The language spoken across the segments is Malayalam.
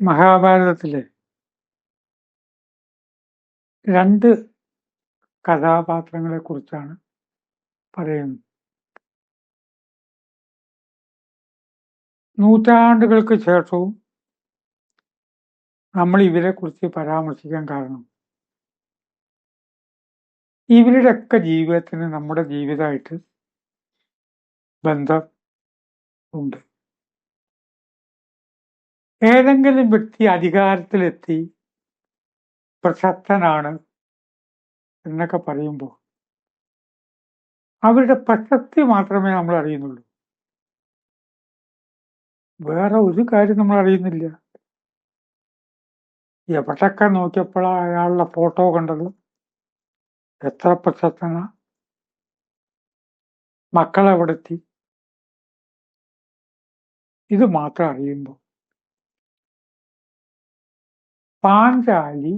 മഹാഭാരതത്തിലെ രണ്ട് കഥാപാത്രങ്ങളെ കുറിച്ചാണ് പറയുന്നത്. നൂറ്റാണ്ടുകൾക്ക് ശേഷവും നമ്മൾ ഇവരെ കുറിച്ച് പരാമർശിക്കാൻ കാരണം ഇവരുടെയൊക്കെ ജീവിതത്തിന് നമ്മുടെ ജീവിതമായിട്ട് ബന്ധം ഉണ്ട് ഏതെങ്കിലും വ്യക്തി അധികാരത്തിലെത്തി പ്രശസ്തനാണ് എന്നൊക്കെ പറയുമ്പോൾ അവരുടെ പ്രശസ്തി മാത്രമേ നമ്മൾ അറിയുന്നുള്ളൂ. വേറെ ഒരു കാര്യം നമ്മൾ അറിയുന്നില്ല. എവിടൊക്കെ നോക്കിയപ്പോഴാണ് അയാളുടെ ഫോട്ടോ കണ്ടത് എത്ര പ്രശസ്തനാ? മക്കളെവിടെത്തി? ഇത് മാത്രം അറിയുമ്പോൾ പാഞ്ചാലി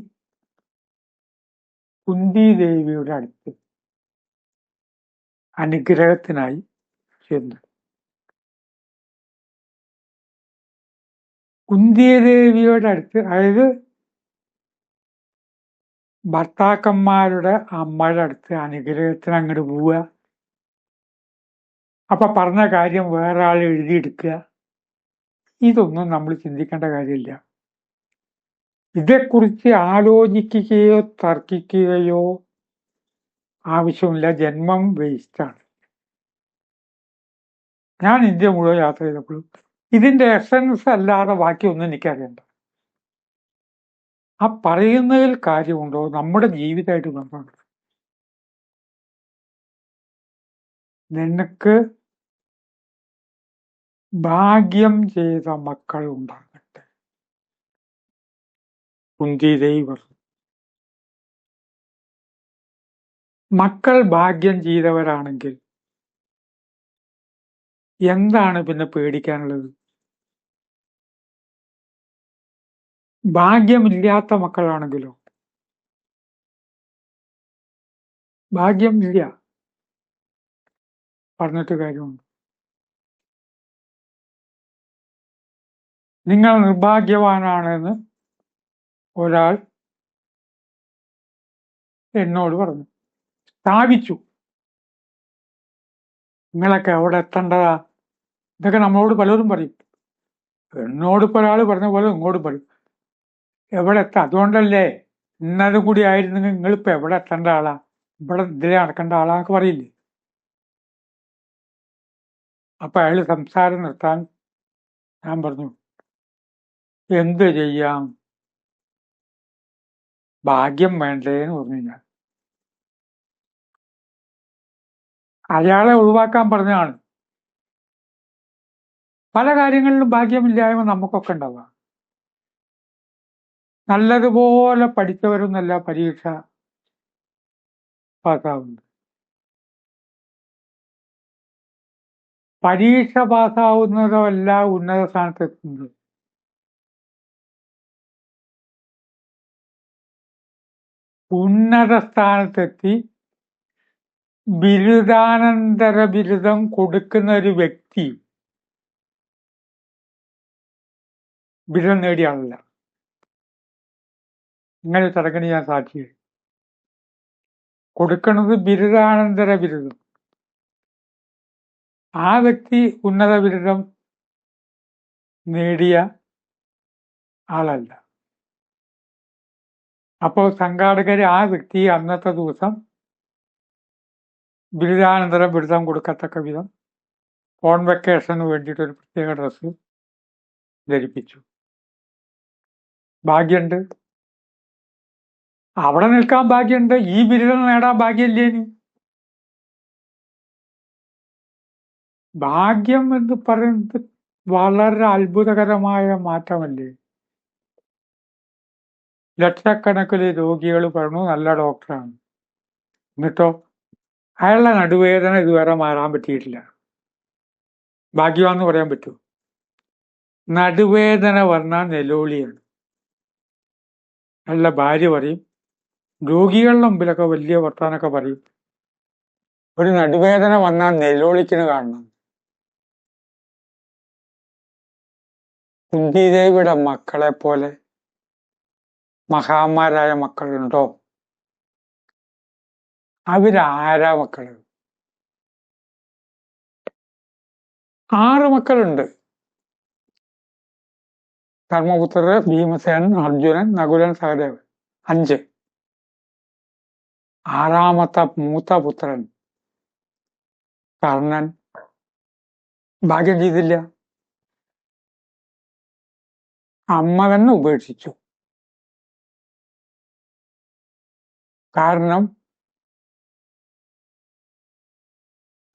കുന്തിദേവിയുടെ അടുത്ത് അനുഗ്രഹത്തിനായി ചെന്നു. കുന്തിദേവിയുടെ അടുത്ത് അതായത് ഭർത്താക്കന്മാരുടെ അമ്മയുടെ അടുത്ത് അനുഗ്രഹത്തിന് അങ്ങോട്ട് പോവുക. അപ്പൊ പറഞ്ഞ കാര്യം വേറെ ആൾ എഴുതിയെടുക്കുക. ഇതൊന്നും നമ്മൾ ചിന്തിക്കേണ്ട കാര്യമില്ല. ഇതേക്കുറിച്ച് ആലോചിക്കുകയോ തർക്കിക്കുകയോ ആവശ്യമില്ല. ജന്മം വേസ്റ്റാണ് ഞാൻ ഇന്ത്യ മുഴുവൻ യാത്ര ചെയ്തപ്പോഴും ഇതിന്റെ എസൻസ് അല്ലാതെ ബാക്കിയൊന്നും എനിക്കറിയണ്ട. ആ പറയുന്നതിൽ കാര്യമുണ്ടോ? നമ്മുടെ ജീവിതമായിട്ട് ബന്ധമുണ്ട്? നിനക്ക് ഭാഗ്യം ചെയ്ത മക്കൾ ഉണ്ടാകട്ടെ കുന്തിദേവർ മക്കൾ ഭാഗ്യം ചെയ്തവരാണെങ്കിൽ എന്താണ് പിന്നെ പേടിക്കാനുള്ളത്? ഭാഗ്യമില്ലാത്ത മക്കളാണെങ്കിലോ? ഭാഗ്യം ഇല്ല പറഞ്ഞിട്ട് കാര്യമുണ്ട്. നിങ്ങൾ നിർഭാഗ്യവാനാണെന്ന് ഒരാൾ എന്നോട് പറഞ്ഞു സ്ഥാപിച്ചു. നിങ്ങളൊക്കെ അവിടെ എത്തേണ്ടതാ? ഇതൊക്കെ നമ്മളോട് പലരും പറയും. എന്നോട് ഇപ്പൊ ഒരാൾ പറഞ്ഞ പോലെ ഇങ്ങോട്ട് പറയും. എവിടെ എത്താം? അതുകൊണ്ടല്ലേ ഇന്നതും കൂടി ആയിരുന്നെങ്കിൽ നിങ്ങളിപ്പോ എവിടെ എത്തേണ്ട ആളാ? ഇവിടെ ഇതിലെ നടക്കേണ്ട ആളാന്നൊക്കെ പറയില്ലേ? അപ്പൊ അയാൾ സംസാരം നിർത്താൻ ഞാൻ പറഞ്ഞു എന്ത് ചെയ്യാം? ഭാഗ്യം വേണ്ടേ എന്ന് പറഞ്ഞു ഞാൻ അയാളെ ഒഴിവാക്കാൻ പറഞ്ഞാണ് പല കാര്യങ്ങളിലും ഭാഗ്യമില്ലായ്മ നമുക്കൊക്കെ ഉണ്ടാവുക നല്ലതുപോലെ പഠിച്ചവരൊന്നല്ല പരീക്ഷ പാസ്സാവുന്നത്. പരീക്ഷ പാസ്സാവുന്നതല്ല ഉന്നത സ്ഥാനത്തെത്തുന്നത്. ഉന്നത സ്ഥാനത്തെത്തി ബിരുദാനന്തര ബിരുദം കൊടുക്കുന്ന ഒരു വ്യക്തി ബിരുദം നേടിയ ആളല്ല. ഇങ്ങനെ ചടങ്ങിന് ഞാൻ സാക്ഷിയായി. കൊടുക്കുന്നത് ബിരുദാനന്തര ബിരുദം ആ വ്യക്തി ഉന്നത ബിരുദം നേടിയ ആളല്ല. അപ്പോൾ സംഘാടകർ ആ വ്യക്തി അന്നത്തെ ദിവസം ബിരുദാനന്തര ബിരുദം കൊടുക്കത്തക്ക വിധം കോൺവെക്കേഷന് വേണ്ടിയിട്ട് ഒരു പ്രത്യേക ഡ്രസ്സ് ധരിപ്പിച്ചു. ഭാഗ്യമുണ്ട് അവിടെ നിൽക്കാൻ ഭാഗ്യമുണ്ട് ഈ ബിരുദം നേടാൻ ഭാഗ്യമില്ലേനി ഭാഗ്യം എന്ന് പറയുന്നത് വളരെ അത്ഭുതകരമായ മാറ്റമല്ലേ? ലക്ഷക്കണക്കിന് രോഗികൾ പറഞ്ഞു നല്ല ഡോക്ടറാണ്. എന്നിട്ടോ അയാളുടെ നടുവേദന ഇതുവരെ മാറാൻ പറ്റിയിട്ടില്ല. ഭാഗ്യമാണെന്ന് പറയാൻ പറ്റൂ. നടുവേദന പറഞ്ഞാൽ നെലോളിയാണ്. അയാളുടെ ഭാര്യ പറയും രോഗികളുടെ മുമ്പിലൊക്കെ വലിയ വർത്താനൊക്കെ പറയും. ഒരു നടുവേദന വന്നാൽ നെല്ലോളിക്കിന് കാണണം. കുന്തിദേവിയുടെ മക്കളെ പോലെ മഹാന്മാരായ മക്കളുണ്ടോ? അവരാരാ മക്കൾ ആറ് മക്കളുണ്ട്. ധർമ്മപുത്രർ ഭീമസേനൻ അർജുനൻ നകുലൻ സഹദേവൻ. അഞ്ച്. ആറാമത്തെ മൂത്ത പുത്രൻ. കർണൻ. ഭാഗ്യം ചെയ്തില്ല. അമ്മ തന്നെ ഉപേക്ഷിച്ചു. കാരണം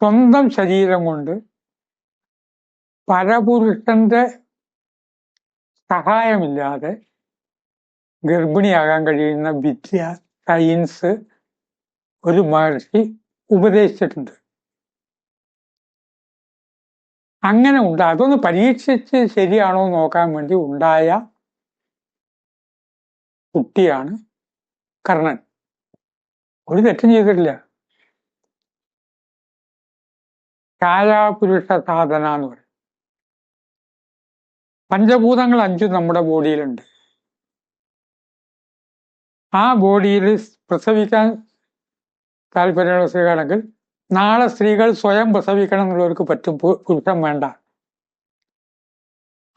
സ്വന്തം ശരീരം കൊണ്ട് പരപുരുഷന്റെ സഹായമില്ലാതെ ഗർഭിണിയാകാൻ കഴിയുന്ന വിദ്യ സയൻസ് ഒരു മഹർഷി ഉപദേശിച്ചിട്ടുണ്ട്. അങ്ങനെ ഉണ്ട്. അതൊന്ന് പരീക്ഷിച്ച് ശരിയാണോ നോക്കാൻ വേണ്ടി ഉണ്ടായ കുട്ടിയാണ് കർണൻ. ഒരു തെറ്റും ചെയ്തിട്ടില്ല. കാലാപുരുഷ സാധന എന്ന് പറയും. പഞ്ചഭൂതങ്ങൾ അഞ്ചും നമ്മുടെ ബോഡിയിലുണ്ട്. ആ ബോഡിയിൽ പ്രസവിക്കാൻ താല്പര്യമുള്ള സ്ത്രീകളാണെങ്കിൽ നാളെ സ്ത്രീകൾ സ്വയം പ്രസവിക്കണം എന്നുള്ളവർക്ക് പറ്റും. പുരുഷം വേണ്ട.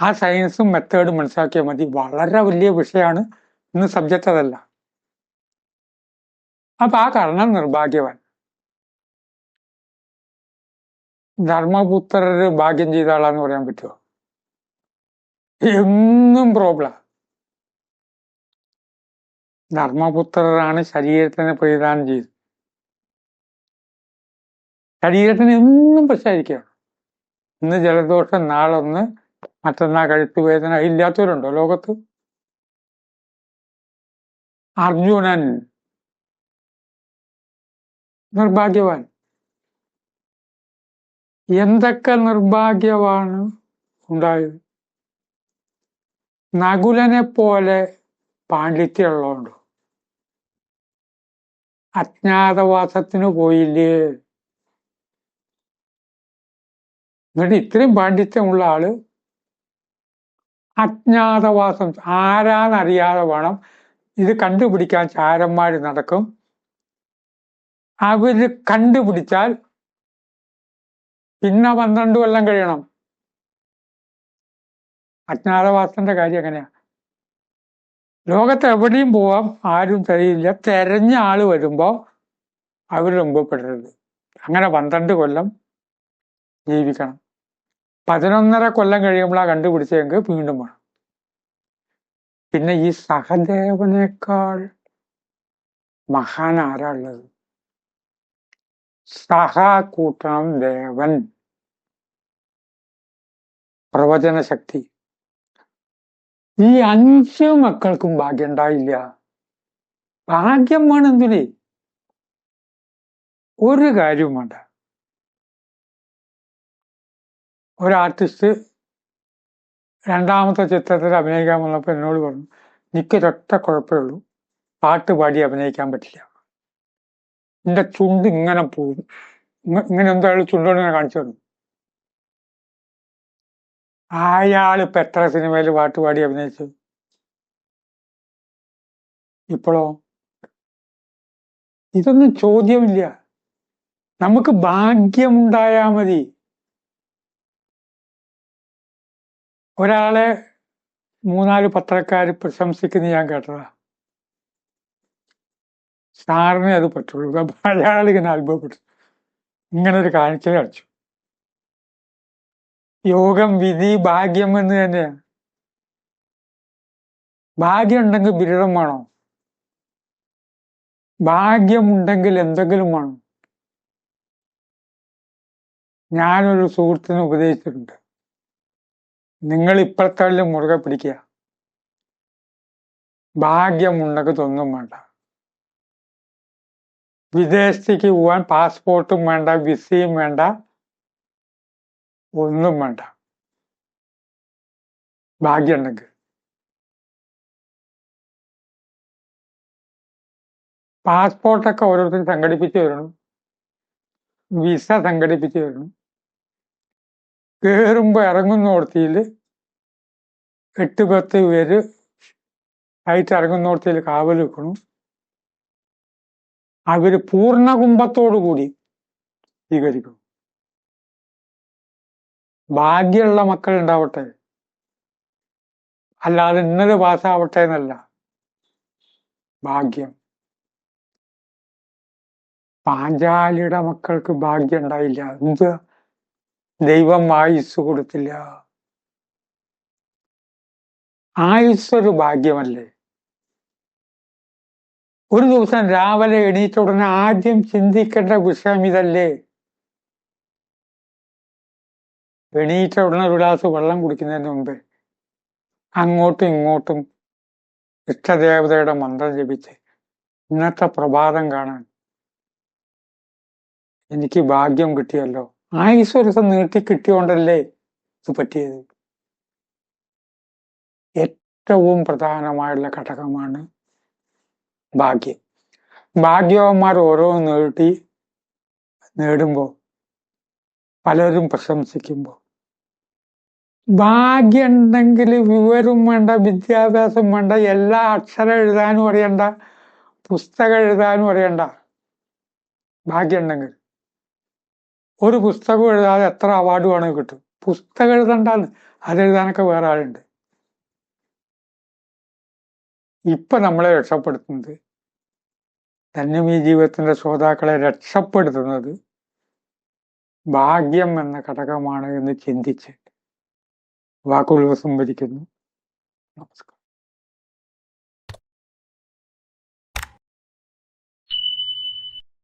ആ സയൻസും മെത്തേഡും മനസ്സിലാക്കിയാൽ മതി. വളരെ വലിയ വിഷയമാണ്. ഇന്ന് സബ്ജക്റ്റ് അതല്ല. അപ്പൊ ആ കർണൻ നിർഭാഗ്യവാൻ. ധർമ്മപുത്രര് ഭാഗ്യം ചെയ്ത ആളാന്ന് പറയാൻ പറ്റുമോ എന്നും പ്രോബ്ലം ധർമ്മപുത്രരാണ് ശരീരത്തിന് പരിധാനം ചെയ്തത് ശരീരത്തിന് എന്നും പ്രശ്നമായിരിക്കുകയാണ് ഇന്ന് ജലദോഷം നാളൊന്ന് മറ്റന്നാ കഴുത്തുവേദന ഇല്ലാത്തവരുണ്ടോ ലോകത്ത്? അർജുനൻ നിർഭാഗ്യവാൻ. എന്തൊക്കെ നിർഭാഗ്യമാണ് ഉണ്ടായത്? നകുലനെ പോലെ പാണ്ഡിത്യമുള്ളതുകൊണ്ട്? അജ്ഞാതവാസത്തിന് പോയില്ലേ? എന്നിട്ട് ഇത്രയും പാണ്ഡിത്യമുള്ള ആൾ അജ്ഞാതവാസം ആരാന്നറിയാതെ വേണം ഇത് കണ്ടുപിടിക്കാൻ ചാരന്മാര് നടക്കും. അവർ കണ്ടുപിടിച്ചാൽ പിന്നെ പന്ത്രണ്ട് കൊല്ലം കഴിയണം. അജ്ഞാതവാസന്റെ കാര്യം എങ്ങനെയാ? ലോകത്ത് എവിടെയും പോവാം ആരും തെരയില്ല തെരഞ്ഞ ആൾ വരുമ്പോ അവർ മുമ്പപ്പെടരുത് അങ്ങനെ പന്ത്രണ്ട് കൊല്ലം ജീവിക്കണം. പതിനൊന്നര കൊല്ലം കഴിയുമ്പോഴാ കണ്ടുപിടിച്ചെങ്കിൽ വീണ്ടും വേണം. പിന്നെ ഈ സഹദേവനേക്കാൾ മഹാൻ ആരാ ഉള്ളത്? സഹ കൂട്ടണം ദേവൻ. പ്രവചന ശക്തി ഈ അഞ്ച് മക്കൾക്കും ഭാഗ്യം ഉണ്ടായില്ല. ഭാഗ്യം വേണം ഒരു കാര്യവും വേണ്ട. ഒരു ആർട്ടിസ്റ്റ് രണ്ടാമത്തെ ചിത്രത്തിൽ അഭിനയിക്കാൻ വന്നപ്പോൾ എന്നോട് പറഞ്ഞു നിൽക്കൊരൊറ്റ കുഴപ്പമേ ഉള്ളൂ. പാട്ട് പാടി അഭിനയിക്കാൻ പറ്റില്ല. എന്റെ ചുണ്ട് ഇങ്ങനെ പോകും ഇങ്ങ- ഇങ്ങനെ എന്തായാലും ചുണ്ടോട് ഇങ്ങനെ കാണിച്ചു തന്നു. അയാൾ ഇപ്പൊ എത്ര സിനിമയിൽ പാട്ടുപാടി അഭിനയിച്ചു? ഇപ്പോഴോ ഇതൊന്നും ചോദ്യമില്ല. നമുക്ക് ഭാഗ്യമുണ്ടായാ മതി. ഒരാളെ മൂന്നാൽ പത്രക്കാർ പ്രശംസിക്കുന്ന ഞാൻ കേട്ടതാ. സാറിനെ അത് പറ്റുള്ളൂ. ഇങ്ങനെ അനുഭവപ്പെട്ടു ഇങ്ങനെ ഒരു കാഴ്ച കളിച്ചു യോഗം വിധി ഭാഗ്യം എന്ന് തന്നെയാണ് ഭാഗ്യം ഉണ്ടെങ്കിൽ ബിരുദം വേണോ? ഭാഗ്യമുണ്ടെങ്കിൽ എന്തെങ്കിലും വേണം? ഞാനൊരു സുഹൃത്തിന് ഉപദേശിച്ചിട്ടുണ്ട്. നിങ്ങൾ ഇപ്പഴത്തെ മുറുകെ പിടിക്കുക. ഭാഗ്യമുണ്ടെങ്കിൽ തൊന്നും വേണ്ട. വിദേശത്തേക്ക് പോവാൻ പാസ്പോർട്ടും വേണ്ട വിസയും വേണ്ട ഒന്നും വേണ്ട. ഭാഗ്യമുണ്ടെങ്കിൽ. പാസ്പോർട്ടൊക്കെ ഓരോരുത്തരും സംഘടിപ്പിച്ച് വരണം വിസ സംഘടിപ്പിച്ച് വരണം കയറുമ്പോൾ ഇറങ്ങുന്ന ഓർത്തിയിൽ എട്ട് പത്ത് പേര് ആയിട്ട് ഓർത്തിയിൽ കാവൽ വെക്കണം അവർ പൂർണ കുംഭത്തോടു കൂടി സ്വീകരിക്കും. ഭാഗ്യമുള്ള മക്കൾ ഉണ്ടാവട്ടെ. അല്ലാതെ ഇന്നലെ പാസ്സാവട്ടെ എന്നല്ല. ഭാഗ്യം. പാഞ്ചാലിയുടെ മക്കൾക്ക് ഭാഗ്യം ഉണ്ടായില്ല. എന്ത്? ദൈവം ആയുസ് കൊടുത്തില്ല. ആയുസ് ഒരു ഭാഗ്യമല്ലേ? ഒരു ദിവസം രാവിലെ എണീറ്റ ഉടനെ ആദ്യം ചിന്തിക്കേണ്ട വിഷയം ഇതല്ലേ? എണീറ്റ ഉടനെ ഒരു ഗ്ലാസ് വെള്ളം കുടിക്കുന്നതിന് മുമ്പ് അങ്ങോട്ടും ഇങ്ങോട്ടും ഇഷ്ടദേവതയുടെ മന്ത്രം ജപിച്ച് ഇന്നത്തെ പ്രഭാതം കാണാൻ എനിക്ക് ഭാഗ്യം കിട്ടിയല്ലോ. ആയുസ് ഒരു ദിവസം നീട്ടി കിട്ടിയോണ്ടല്ലേ ഇത് പറ്റിയത്? ഏറ്റവും പ്രധാനമായുള്ള ഘടകമാണ് ഭാഗ്യം. ഭാഗ്യവന്മാർ ഓരോ നേടി നേടുമ്പോൾ പലരും പ്രശംസിക്കുമ്പോൾ. ഭാഗ്യം ഉണ്ടെങ്കിൽ വിവരം വേണ്ട വിദ്യാഭ്യാസം വേണ്ട എല്ലാ അക്ഷരം എഴുതാനും അറിയണ്ട പുസ്തകം എഴുതാനും അറിയണ്ട. ഭാഗ്യം ഉണ്ടെങ്കിൽ ഒരു പുസ്തകം എഴുതാതെ എത്ര അവാർഡ് വേണമെങ്കിൽ കിട്ടും. പുസ്തകം എഴുതണ്ടാന്ന് അതെഴുതാനൊക്കെ വേറെ ആളുണ്ട്. ഇപ്പൊ നമ്മളെ രക്ഷപ്പെടുത്തുന്നത്. തന്നെ ഈ ജീവിതത്തിന്റെ ശ്രോതാക്കളെ രക്ഷപ്പെടുത്തുന്നത് ഭാഗ്യം എന്ന ഘടകമാണ് എന്ന് ചിന്തിച്ച് വാക്കുകൾ സംഭരിക്കുന്നു നമസ്കാരം.